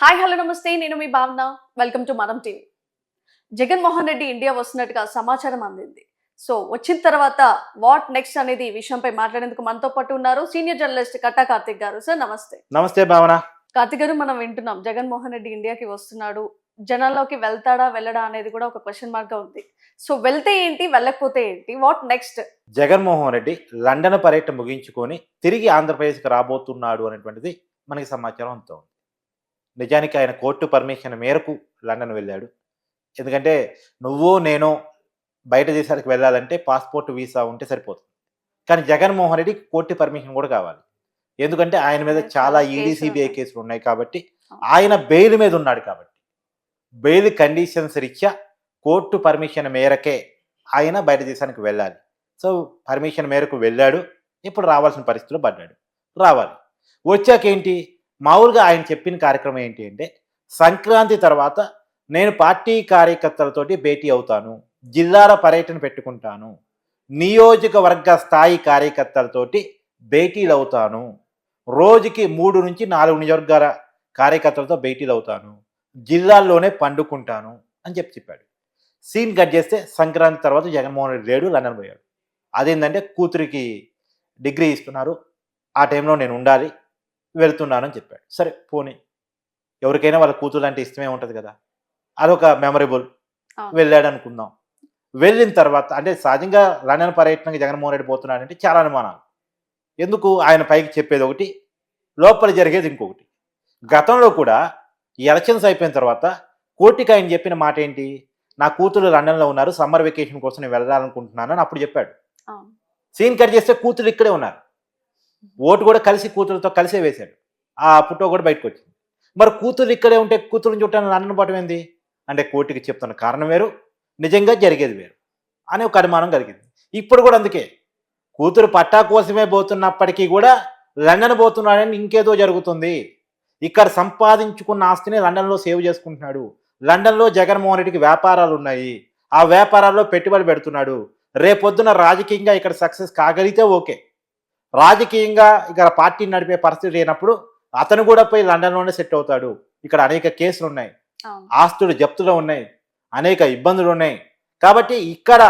Hi hello నమస్తే. నేను మీ Bhavana. Welcome to Manam TV Jaganmohan Reddy India వస్తున్నట్టుగా సమాచారం అందింది. సో వచ్చిన తర్వాత వాట్ నెక్స్ట్ అనేది ఈ విషయంపై మాట్లాడేందుకు మనతో పాటు ఉన్నారు సీనియర్ జర్నలిస్ట్ కట్టా కార్తిక్ గారు. సార్ నమస్తే. నమస్తే భావన. కార్తిక్ గారు మనం వింటున్నాం. జగన్మోహన్ రెడ్డి ఇండియాకి వస్తున్నాడు. జనాల్లోకి వెళ్తాడా వెళ్ళడా అనేది కూడా ఒక క్వశ్చన్ మార్క్గా ఉంది. సో వెళ్తే ఏంటి వెళ్ళకపోతే ఏంటి? What next Jaganmohan Reddy London పర్యటన ముగించుకొని తిరిగి ఆంధ్రప్రదేశ్కి రాబోతున్నాడు అనేటువంటిది మనకి సమాచారం అంతా ఉంది నిజానికి ఆయన కోర్టు పర్మిషన్ మేరకు లండన్ వెళ్ళాడు. ఎందుకంటే నువ్వు నేను బయట దేశాలకు వెళ్ళాలంటే పాస్పోర్ట్ వీసా ఉంటే సరిపోతుంది. కానీ జగన్మోహన్ రెడ్డి కోర్టు పర్మిషన్ కూడా కావాలి. ఎందుకంటే ఆయన మీద చాలా ఈడీ కేసులు సిబిఐ ఉన్నాయి. కేసులు ఉన్నాయి కాబట్టి ఆయన బెయిల్ మీద ఉన్నాడు కాబట్టి. బెయిల్ కండిషన్స్ రీత్యా కోర్టు పర్మిషన్ మేరకే ఆయన బయట దేశానికి వెళ్ళాలి. సో పర్మిషన్ మేరకు వెళ్ళాడు. ఇప్పుడు రావాల్సిన పరిస్థితిలో పడ్డాడు. రావాలి. వచ్చాక ఏంటి మామూలుగా ఆయన చెప్పిన కార్యక్రమం ఏంటి అంటే సంక్రాంతి తర్వాత నేను పార్టీ కార్యకర్తలతోటి భేటీ అవుతాను జిల్లాల పర్యటన పెట్టుకుంటాను నియోజకవర్గ స్థాయి కార్యకర్తలతోటి భేటీలు అవుతాను రోజుకి మూడు నుంచి నాలుగు నియోజకవర్గాల కార్యకర్తలతో భేటీలు అవుతాను జిల్లాల్లోనే పండుకుంటాను అని చెప్పి చెప్పాడు. సీన్ కట్ చేస్తే సంక్రాంతి తర్వాత జగన్మోహన్ రెడ్డి లేడు లండన్ పోయాడు. అదేంటంటే కూతురికి డిగ్రీ ఇస్తున్నారు. ఆ టైంలో నేను ఉండాలి వెళ్తున్నానని చెప్పాడు. సరే పోనీ. ఎవరికైనా వాళ్ళ కూతురు అంటే ఇష్టమే ఉంటుంది కదా. అదొక మెమరబుల్. వెళ్ళాడు అనుకుందాం వెళ్ళిన తర్వాత అంటే సహజంగా లండన్ పర్యటనకి జగన్మోహన్ రెడ్డి పోతున్నాడంటే చాలా అనుమానాలు. ఎందుకు? ఆయన పైకి చెప్పేది ఒకటి లోపల జరిగేది ఇంకొకటి. గతంలో కూడా ఎలక్షన్స్ అయిపోయిన తర్వాత కోర్టుకి ఆయన చెప్పిన మాట ఏంటి? నా కూతురు లండన్లో ఉన్నారు సమ్మర్ వెకేషన్ కోసం నేను వెళ్ళాలనుకుంటున్నాను అని అప్పుడు చెప్పాడు. సీన్ కట్ చేస్తే కూతురు ఇక్కడే ఉన్నారు. ఓటు కూడా కలిసి కూతురుతో కలిసే వేశాడు. ఆ పుట్టో కూడా బయటకు వచ్చింది మరి కూతురు ఇక్కడే ఉంటే కూతురుని చుట్టాను లండన్ పోవటం ఏంది? అంటే కోర్టుకి చెప్తున్న కారణం వేరు నిజంగా జరిగేది వేరు అనే ఒక అనుమానం కలిగింది. ఇప్పుడు కూడా అందుకే కూతురు పట్టా కోసమే పోతున్నప్పటికీ కూడా లండన్ పోతున్నాడని ఇంకేదో జరుగుతుంది. ఇక్కడ సంపాదించుకున్న ఆస్తిని లండన్లో సేవ్ చేసుకుంటున్నాడు. లండన్లో జగన్మోహన్ రెడ్డికి వ్యాపారాలు ఉన్నాయి. ఆ వ్యాపారాల్లో పెట్టుబడి పెడుతున్నాడు. రేపొద్దున రాజకీయంగా ఇక్కడ సక్సెస్ కాగలిగితే ఓకే. రాజకీయంగా ఇక్కడ పార్టీని నడిపే పరిస్థితి లేనప్పుడు అతను కూడా పోయి లండన్లోనే సెట్ అవుతాడు. ఇక్కడ అనేక కేసులు ఉన్నాయి. ఆస్తులు జప్తులో ఉన్నాయి. అనేక ఇబ్బందులు ఉన్నాయి. కాబట్టి ఇక్కడ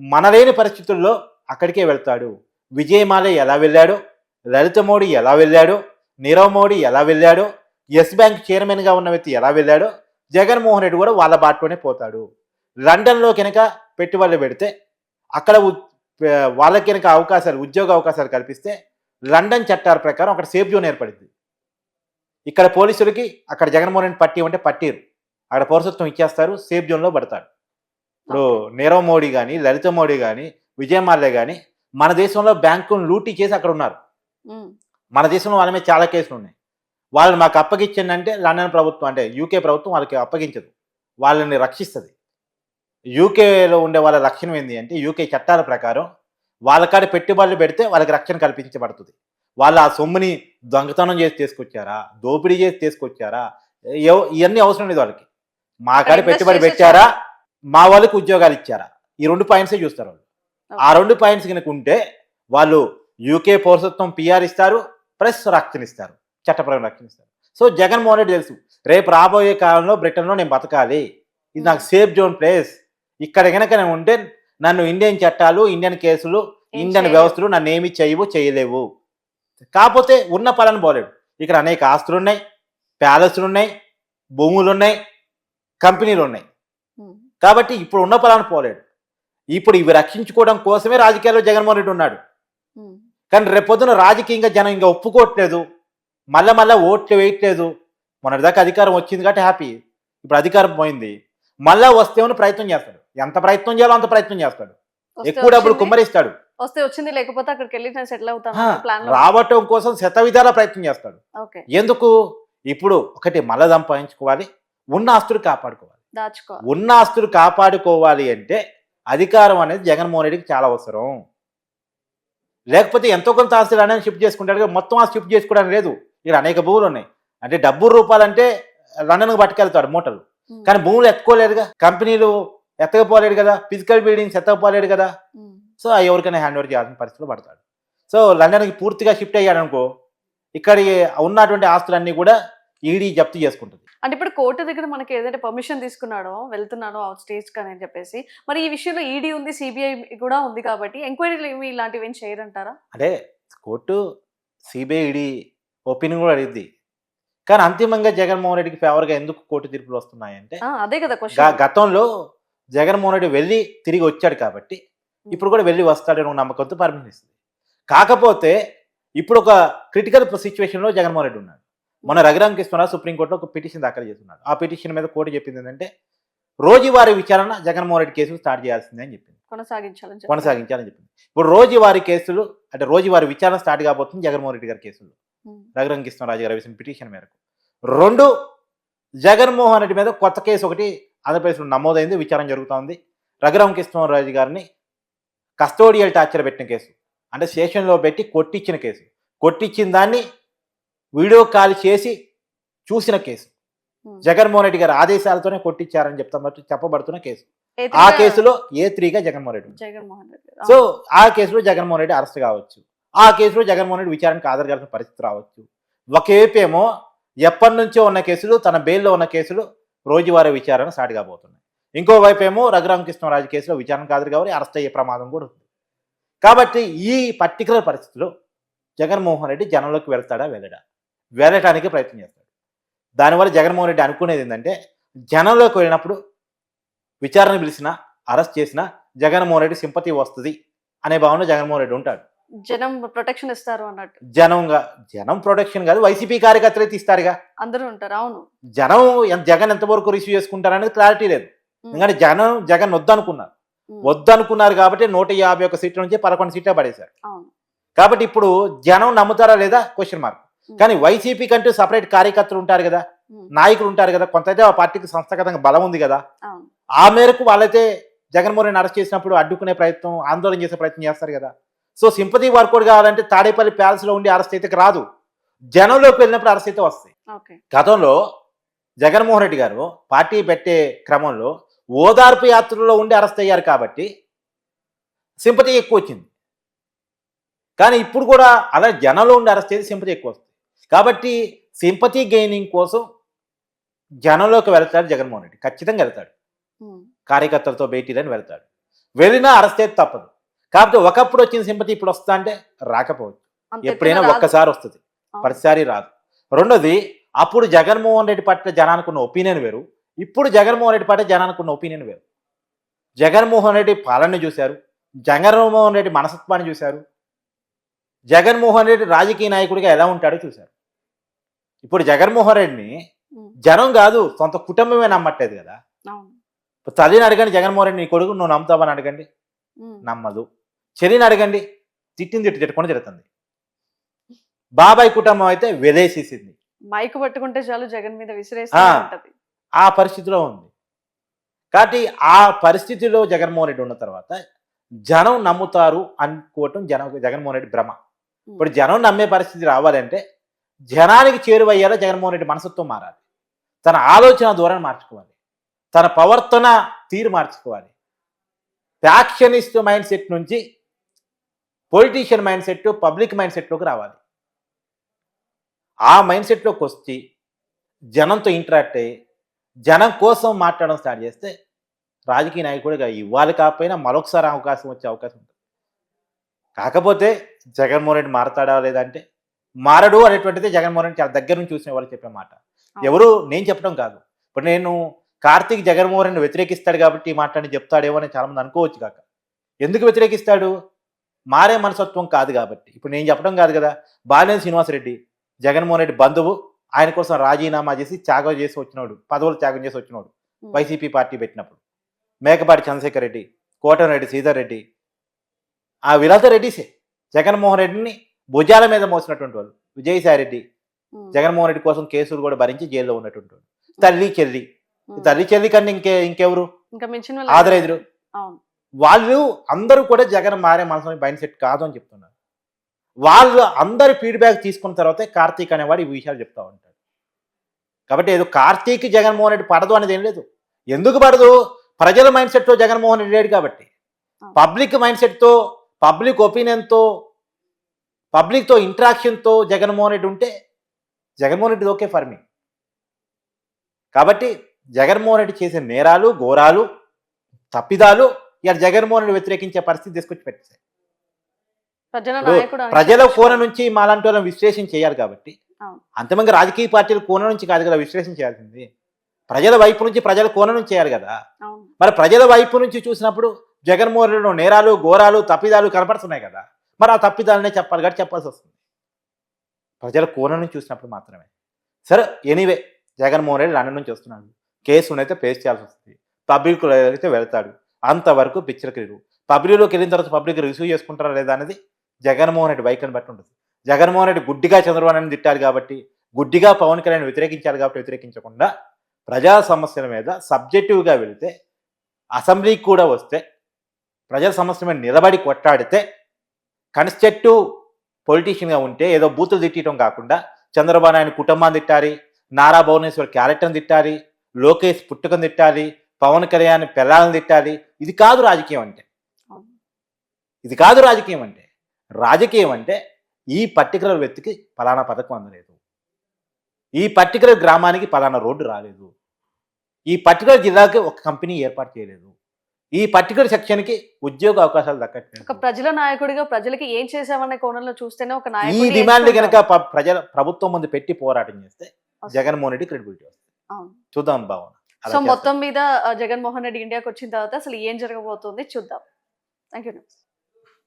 మనలేని పరిస్థితుల్లో అక్కడికే వెళ్తాడు. విజయమాలే ఎలా వెళ్ళాడు? లలిత మోడీ ఎలా వెళ్ళాడు? నీరవ్ మోడీ ఎలా వెళ్ళాడు? ఎస్ బ్యాంక్ చైర్మన్గా ఉన్న వ్యక్తి ఎలా వెళ్ళాడో? జగన్మోహన్ రెడ్డి కూడా వాళ్ళ బాటలోనే పోతాడు. లండన్లో కనుక పెట్టుబడులు పెడితే అక్కడ వాళ్ళకి కనుక అవకాశాలు ఉద్యోగ అవకాశాలు కల్పిస్తే లండన్ చట్టాల ప్రకారం అక్కడ సేఫ్ జోన్ ఏర్పడింది. ఇక్కడ పోలీసులకి అక్కడ జగన్మోహన్ రెడ్డి పట్టి ఉంటే పట్టిరు. అక్కడ పౌరసత్వం ఇచ్చేస్తారు సేఫ్ జోన్లో పడతారు. ఇప్పుడు నీరవ్ మోడీ కానీ లలిత మోడీ కానీ విజయమాల్య కానీ మన దేశంలో బ్యాంకును లూటీ చేసి అక్కడ ఉన్నారు. మన దేశంలో వాళ్ళ మీద చాలా కేసులు ఉన్నాయి. వాళ్ళని మాకు అప్పగించిందంటే లండన్ ప్రభుత్వం అంటే యూకే ప్రభుత్వం వాళ్ళకి అప్పగించదు. వాళ్ళని రక్షిస్తుంది. యూకేలో ఉండే వాళ్ళ రక్షణ ఏంది అంటే యూకే చట్టాల ప్రకారం వాళ్ళ కాడ పెట్టుబడులు పెడితే వాళ్ళకి రక్షణ కల్పించబడుతుంది. వాళ్ళు ఆ సొమ్ముని దొంగతనం చేసి తీసుకొచ్చారా? దోపిడీ చేసి తీసుకొచ్చారా? ఇవన్నీ అవసరం లేదు వాళ్ళకి. మా కాడ పెట్టుబడి పెట్టారా? మా వాళ్ళకి ఉద్యోగాలు ఇచ్చారా? ఈ రెండు పాయింట్సే చూస్తారు వాళ్ళు. ఆ రెండు పాయింట్స్ కనుక ఉంటే వాళ్ళు యూకే పౌరసత్వం పిఆర్ ఇస్తారు ప్లస్ రక్షణ ఇస్తారు చట్టపరమైన రక్షణ ఇస్తారు. సో జగన్మోహన్ రెడ్డి తెలుసు రేపు రాబోయే కాలంలో బ్రిటన్లో నేను బతకాలి. ఇది నాకు సేఫ్ జోన్ ప్లేస్ ఇక్కడ కనుక నేను ఉంటే నన్ను ఇండియన్ చట్టాలు ఇండియన్ కేసులు ఇండియన్. వ్యవస్థలు నన్ను ఏమి చేయవు చేయలేవు. కాకపోతే ఉన్న పలాన పోలేడు ఇక్కడ అనేక ఆస్తులు ఉన్నాయి ప్యాలెస్లు ఉన్నాయి భూములు ఉన్నాయి కంపెనీలు ఉన్నాయి. కాబట్టి ఇప్పుడు ఉన్న పలాన పోలేడు ఇప్పుడు ఇవి రక్షించుకోవడం కోసమే రాజకీయాల్లో జగన్మోహన్ రెడ్డి ఉన్నాడు. కానీ రేపొద్దున రాజకీయంగా జనం ఇంకా ఒప్పుకోవట్లేదు. మళ్ళా మళ్ళా ఓట్లు వేయట్లేదు. మొన్నటిదాకా అధికారం వచ్చింది కాబట్టి హ్యాపీ. ఇప్పుడు అధికారం పోయింది. మళ్ళా వస్తేమని ప్రయత్నం చేస్తాడు. ఎంత ప్రయత్నం చేయాలో అంత ప్రయత్నం చేస్తాడు. ఎక్కువ డబ్బులు కుమ్మరిస్తాడు. వస్తే వచ్చింది లేకపోతే అక్కడికి వెళ్ళి నేను సెటిల్ అవుతాను రావటం కోసం శత విధాల ప్రయత్నం చేస్తాడు. ఎందుకు? ఇప్పుడు ఒకటి మళ్ళా సంపాదించుకోవాలి ఉన్న ఆస్తులు కాపాడుకోవాలి. దాచుకో ఉన్న ఆస్తులు కాపాడుకోవాలి అంటే అధికారం అనేది జగన్మోహన్ రెడ్డికి చాలా అవసరం. లేకపోతే ఎంతో కొంత ఆస్తులు అనేది షిఫ్ట్ చేసుకుంటాడు మొత్తం ఆస్తి షిఫ్ట్ చేసుకోవడానికి లేదు. ఇక్కడ అనేక భూములు ఉన్నాయి. అంటే డబ్బు రూపాలంటే లండన్కి పట్టుకెళ్తాడు మూటలు. కానీ భూములు ఎత్తుకోలేదుగా కంపెనీలు ఎత్తకపోలేడు కదా ఫిజికల్ బిల్డింగ్స్ ఎత్తకపోలేడు కదా. సో ఎవరికైనా హ్యాండ్ ఓవర్ చేయాల్సిన పరిస్థితిలో పడతాడు. సో లండన్కి పూర్తిగా షిఫ్ట్ అయ్యాడు అనుకో ఇక్కడ ఉన్నటువంటి ఆస్తులన్నీ కూడా ఈడీ జప్తు చేసుకుంటుంది. అంటే ఇప్పుడు కోర్టు దగ్గర మనకి ఏదైతే పర్మిషన్ తీసుకున్నాడో వెళ్తున్నాడో ఆ స్టేజ్ కానీ అని చెప్పేసి మరి ఈ విషయంలో ఈడీ ఉంది సిబిఐ కూడా ఉంది కాబట్టి ఎంక్వైరీలు ఏమి ఇలాంటివి ఏం చేయరంటారా? అంటే కోర్టు సిబిఐ ఈడీ ఒపీనియన్ కూడా అడిగింది. కానీ అంతిమంగా జగన్మోహన్ రెడ్డికి ఫేవర్గా ఎందుకు కోర్టు తీర్పులు వస్తున్నాయంటే అదే కదా గతంలో జగన్మోహన్ రెడ్డి వెళ్ళి తిరిగి వచ్చాడు కాబట్టి ఇప్పుడు కూడా వెళ్ళి వస్తాడని ఒక నమ్మకంతో పర్మిషన్ ఇస్తుంది కాకపోతే ఇప్పుడు ఒక క్రిటికల్ సిచ్యువేషన్లో జగన్మోహన్ రెడ్డి ఉన్నాడు. మన రఘురామ్ కృష్ణరావు సుప్రీంకోర్టులో ఒక పిటిషన్ దాఖలు చేస్తున్నాడు. ఆ పిటిషన్ మీద కోర్టు చెప్పింది ఏంటంటే రోజువారీ విచారణ జగన్మోహన్ రెడ్డి కేసులు స్టార్ట్ చేయాల్సిందే అని చెప్పింది. కొనసాగించాలని. కొనసాగించాలని చెప్పింది. ఇప్పుడు రోజువారీ కేసులు అంటే రోజువారీ విచారణ స్టార్ట్ కాబోతుంది జగన్మోహన్ రెడ్డి గారి కేసులు రఘురామ్ కృష్ణరాజు గారు వేసిన పిటిషన్ మేరకు. రెండు జగన్మోహన్ రెడ్డి మీద కొత్త కేసు ఒకటి ఆంధ్రప్రదేశ్లో నమోదైంది విచారణ జరుగుతూ ఉంది రఘురామ్ కృష్ణరాజు గారిని కస్టోడియల్ టార్చర్ పెట్టిన కేసు. అంటే స్టేషన్లో పెట్టి కొట్టించిన కేసు. కొట్టించిన దాన్ని వీడియో కాల్ చేసి చూసిన కేసు. జగన్మోహన్ రెడ్డి గారి ఆదేశాలతోనే కొట్టించారని చెప్తా చెప్పబడుతున్న కేసు. ఆ కేసులో ఏ త్రీగా జగన్మోహన్ రెడ్డి. జగన్మోహన్. సో ఆ కేసులో జగన్మోహన్ రెడ్డి అరెస్ట్ కావచ్చు. ఆ కేసులో జగన్మోహన్ రెడ్డి విచారణకు హాజరుగాల్సిన పరిస్థితి రావచ్చు. ఒకవైపు ఏమో ఎప్పటి నుంచో ఉన్న కేసులు తన బెయిల్లో ఉన్న కేసులు రోజువారీ విచారణ స్టార్ట్ కాబోతున్నాయి ఇంకోవైపు ఏమో రఘురామకృష్ణరాజు కేసులో విచారణ కాదు కాబట్టి అరెస్ట్ అయ్యే ప్రమాదం కూడా ఉంది. కాబట్టి ఈ పర్టికులర్ పరిస్థితిలో జగన్మోహన్ రెడ్డి జనంలోకి వెళ్తాడా వెళ్ళడా? వెళ్ళటానికి ప్రయత్నం చేస్తాడు. దానివల్ల జగన్మోహన్ రెడ్డి అనుకునేది ఏంటంటే జనంలోకి వెళ్ళినప్పుడు విచారణ పిలిచినా అరెస్ట్ చేసినా జగన్మోహన్ రెడ్డి సింపతి వస్తుంది అనే భావన జగన్మోహన్ రెడ్డి ఉంటాడు. జనం ప్రొటెక్షన్ ఇస్తారు అన్నట్టు. జనంగా జనం ప్రొటెక్షన్ కాదు వైసీపీ కార్యకర్తలే తీస్తారుగా. అందరూ ఉంటారు అవును. జనం ఎంత- జగన్ ఎంతవరకు రిసీవ్ చేసుకుంటారనేది క్లారిటీ లేదు. ఎందుకంటే జనం జగన్ వద్దనుకున్నారు. వద్దనుకున్నారు కాబట్టి నూట యాభై ఒక్క సీట్ల నుంచి పదకొండు సీట్లే పడేశారు. కాబట్టి ఇప్పుడు జనం నమ్ముతారా లేదా? క్వశ్చన్ మార్క్ కానీ వైసీపీ కంటూ సపరేట్ కార్యకర్తలు ఉంటారు కదా? నాయకులు ఉంటారు కదా? కొంత అయితే ఆ పార్టీకి సంస్థాగతంగా బలం ఉంది కదా? ఆ మేరకు వాళ్ళైతే జగన్మోహన్ అరెస్ట్ చేసినప్పుడు అడ్డుకునే ప్రయత్నం ఆందోళన చేసే ప్రయత్నం చేస్తారు కదా? సో సింపతి వర్కౌట్ కావాలంటే తాడేపల్లి ప్యాలెస్లో ఉండి అరెస్ట్ అయితే రాదు. జనంలోకి వెళ్ళినప్పుడు అరెస్ట్ అయితే వస్తాయి. గతంలో జగన్మోహన్ రెడ్డి గారు పార్టీ పెట్టే క్రమంలో ఓదార్పు యాత్రలో ఉండి అరెస్ట్ అయ్యారు కాబట్టి సింపతి ఎక్కువ వచ్చింది. కానీ ఇప్పుడు కూడా అలా జనంలో ఉండి అరెస్ట్ అయితే సింపతి ఎక్కువ వస్తుంది కాబట్టి సింపతి గెయినింగ్ కోసం జనంలోకి వెళ్తాడు జగన్మోహన్ రెడ్డి. ఖచ్చితంగా వెళ్తాడు. కార్యకర్తలతో భేటీలని వెళ్తాడు. వెళ్ళినా అరెస్ట్ అయితే తప్పదు. కాబట్టి ఒకప్పుడు వచ్చిన సింపతి ఇప్పుడు వస్తా అంటే రాకపోవచ్చు. ఎప్పుడైనా. ఒక్కసారి వస్తుంది. ప్రతిసారి రాదు. రెండోది అప్పుడు జగన్మోహన్ రెడ్డి పట్ల జనానికి ఉన్న ఒపీనియన్ వేరు. ఇప్పుడు జగన్మోహన్ రెడ్డి పట్ల జనానికి ఉన్న ఒపీనియన్ వేరు. జగన్మోహన్ రెడ్డి పాలన చూశారు. జగన్మోహన్ రెడ్డి మనసత్వాన్ని చూశారు. జగన్మోహన్ రెడ్డి రాజకీయ నాయకుడిగా ఎలా ఉంటాడో చూశారు. ఇప్పుడు జగన్మోహన్ రెడ్డిని జనం కాదు సొంత కుటుంబమే నమ్మట్లేదు కదా. తల్లిని అడగండి జగన్మోహన్ రెడ్డి నీ కొడుకు నువ్వు నమ్ముతావని అడగండి. నమ్మదు. చెల్లిని అడగండి. తిట్టింది తిట్టు తిట్టుకొని తిడుతుంది బాబాయ్ కుటుంబం అయితే వెలేసేసింది మైక్ పట్టుకుంటే చాలు జగన్ మీద విసిరేస్తూ ఆ. పరిస్థితిలో ఉంది. కాబట్టి ఆ పరిస్థితిలో జగన్మోహన్ రెడ్డి ఉన్న తర్వాత జనం నమ్ముతారు అనుకోవటం జన జగన్మోహన్ రెడ్డి భ్రమ. ఇప్పుడు జనం నమ్మే పరిస్థితి రావాలంటే జనానికి చేరువయ్యేలా జగన్మోహన్ రెడ్డి మనసత్వం మారాలి. తన ఆలోచన ధోరణి మార్చుకోవాలి. తన ప్రవర్తన తీరు మార్చుకోవాలి. ఫ్యాక్షనిస్ట్ మైండ్ సెట్ నుంచి politician mind set public mind సెట్లోకి రావాలి. ఆ మైండ్ సెట్లోకి వచ్చి జనంతో ఇంటరాక్ట్ అయ్యి జనం కోసం మాట్లాడడం స్టార్ట్ చేస్తే రాజకీయ నాయకుడిగా ఇవ్వాలి కాకపోయినా మరొకసారి అవకాశం వచ్చే అవకాశం ఉంటుంది. కాకపోతే జగన్మోహన్ రెడ్డి మారతాడా లేదంటే మారడు అనేటువంటిది జగన్మోహన్ రెడ్డి చాలా దగ్గర నుంచి చూసిన వాళ్ళు చెప్పే మాట. ఎవరు నేను చెప్పడం కాదు. ఇప్పుడు నేను కార్తీక్ జగన్మోహన్ రెడ్డిని వ్యతిరేకిస్తాడు కాబట్టి ఈ మాట అని చెప్తాడేమో అని చాలా మంది అనుకోవచ్చు కాక. ఎందుకు వ్యతిరేకిస్తాడు? మారే మనసత్వం కాదు కాబట్టి. ఇప్పుడు నేను చెప్పడం కాదు కదా బాలినేని శ్రీనివాసరెడ్డి జగన్మోహన్ రెడ్డి బంధువు ఆయన కోసం రాజీనామా చేసి త్యాగం చేసి వచ్చినోడు పదవులు త్యాగం చేసి వచ్చినోడు వైసీపీ పార్టీ పెట్టినప్పుడు. మేకపాటి చంద్రశేఖర్ రెడ్డి కోటమిరెడ్డి శ్రీధర్ రెడ్డి ఆ వీళ్ళంతా రెడ్డిసే. జగన్మోహన్ రెడ్డిని భుజాల మీద మోసినటువంటి వాళ్ళు విజయసాయి రెడ్డి జగన్మోహన్ రెడ్డి కోసం కేసులు కూడా భరించి జైల్లో ఉన్నటువంటి వాళ్ళు తల్లి చెల్లి. తల్లి చెల్లి కన్నా ఇంకే ఇంకెవరు? ఆదరైదురు. వాళ్ళు అందరూ కూడా జగన్ మారే మనసు మైండ్ సెట్ కాదు అని చెప్తున్నారు. వాళ్ళు అందరి ఫీడ్బ్యాక్ తీసుకున్న తర్వాతే కార్తీక్ అనేవాడు ఈ విషయాలు చెప్తా ఉంటాడు. కాబట్టి ఏదో కార్తీక్ జగన్మోహన్ రెడ్డి పడదు అనేది ఏం లేదు. ఎందుకు పడదు? ప్రజల మైండ్ సెట్తో జగన్మోహన్ రెడ్డి లేడు కాబట్టి. పబ్లిక్ మైండ్ సెట్తో పబ్లిక్ ఒపీనియన్తో పబ్లిక్తో ఇంటరాక్షన్తో జగన్మోహన్ రెడ్డి ఉంటే Jaganmohan Reddy okay for me కాబట్టి జగన్మోహన్ రెడ్డి చేసే నేరాలు ఘోరాలు తప్పిదాలు ఇలా జగన్మోహన్ రెడ్డి వ్యతిరేకించే పరిస్థితి తీసుకొచ్చి పెట్టేశాయి ప్రజల. కోణ నుంచి మాలాంటి వాళ్ళని విశ్లేషణ చేయాలి కాబట్టి. అంతమంది రాజకీయ పార్టీల కోణ నుంచి కాదు కదా విశ్లేషణ చేయాల్సింది. ప్రజల వైపు నుంచి ప్రజల కోణ నుంచి చేయాలి కదా. మరి ప్రజల వైపు నుంచి చూసినప్పుడు జగన్మోహన్ నేరాలు ఘోరాలు తప్పిదాలు కనపడుతున్నాయి కదా. మరి ఆ తప్పిదాలనే చెప్పాలి కాబట్టి చెప్పాల్సి వస్తుంది. ప్రజల కోణం నుంచి చూసినప్పుడు మాత్రమే. సరే ఎనీవే జగన్మోహన్ రెడ్డి లండన్ నుంచి వస్తున్నాడు. కేసును అయితే ఫేస్ చేయాల్సి వస్తుంది. పబ్లిక్లో అయితే వెళ్తాడు. అంతవరకు పిక్చర్ రివ్యూ పబ్లిక్లోకి వెళ్ళిన తర్వాత పబ్లిక్ రిసీవ్ చేసుకుంటారా లేదా అనేది జగన్మోహన్ రెడ్డి వైఖరిని బట్టి ఉంటుంది. జగన్మోహన్ రెడ్డి గుడ్డిగా చంద్రబాబు నాయుడు తిట్టాలి కాబట్టి గుడ్డిగా పవన్ కళ్యాణ్ వ్యతిరేకించాలి కాబట్టి వ్యతిరేకించకుండా ప్రజా సమస్యల మీద సబ్జెక్టివ్గా వెళితే అసెంబ్లీకి కూడా వస్తే ప్రజల సమస్య మీద నిలబడి కొట్టాడితే కన్స్ట్రక్టివ్ పొలిటీషియన్గా ఉంటే ఏదో బూతులు తిట్టడం కాకుండా చంద్రబాబు నాయుడు కుటుంబాన్ని తిట్టాలి నారా భువనేశ్వర్ క్యారెక్టర్ని తిట్టాలి లోకేష్ పుట్టుకను తిట్టాలి పవన్ కళ్యాణ్ పిల్లల్ని తిట్టాలి. ఇది కాదు రాజకీయం అంటే. ఇది కాదు రాజకీయం అంటే. రాజకీయం అంటే ఈ పర్టికులర్ వ్యక్తికి ఫలానా పథకం అందలేదు. ఈ పర్టికులర్ గ్రామానికి ఫలానా రోడ్డు రాలేదు. ఈ పర్టికులర్ జిల్లాకి ఒక కంపెనీ ఏర్పాటు చేయలేదు. ఈ పర్టికులర్ సెక్షన్కి ఉద్యోగ అవకాశాలు ఒక దక్కట్లేదు ప్రజల నాయకుడిగా ప్రజలకి ఏం చేసామనే కోణంలో చూస్తేనే ఒక ఈ డిమాండ్ కనుక ప్రజల ప్రభుత్వం ముందు పెట్టి పోరాటం చేస్తే జగన్మోహన్ రెడ్డి క్రెడిబిలిటీ వస్తుంది. చూద్దాం భావన అలా సో. మొత్తం మీద జగన్మోహన్ రెడ్డి ఇండియాకి వచ్చిన తర్వాత అసలు ఏం జరగబోతుంది చూద్దాం థ్యాంక్ యూ